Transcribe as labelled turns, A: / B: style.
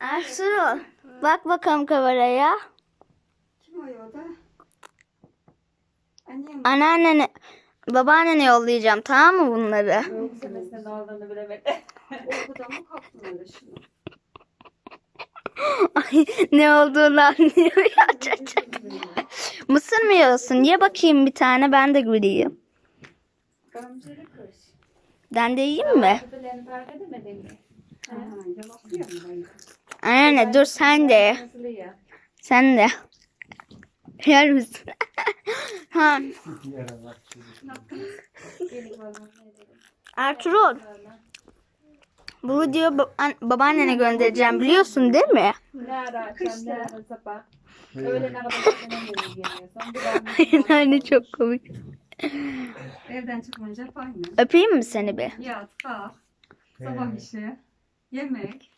A: Ertuğrul bak bakalım kameraya.
B: Kim o yolda? Annem.
A: Anneannene, babaannene yollayacağım tamam mı bunları?
C: Bu senesinde ne olduğunu bilemedi.
B: Uykuda mı kalktın öyle şimdi?
A: Ay, ne olduğunu anlıyor ya. Çat. Mısır mı yiyorsun? Ye bakayım bir tane ben de güleyim. Ben de yiyeyim mi?
C: Kutularını fark edemedin mi?
B: Ha, yalakıyor mu ben?
A: Anneanne dur sen de
C: ya?
A: Sen de. Yer misin? ha. Ertuğrul bu videoyu ba- an- babaannene göndereceğim biliyorsun değil mi?
C: Ne ara akşam ne ara sabah. Öğlen arabada
A: Anne çok komik.
B: Evden çıkınca aynı.
A: Öpeyim mi seni bir?
B: Yat, kalk. Sabah işi. Yemek.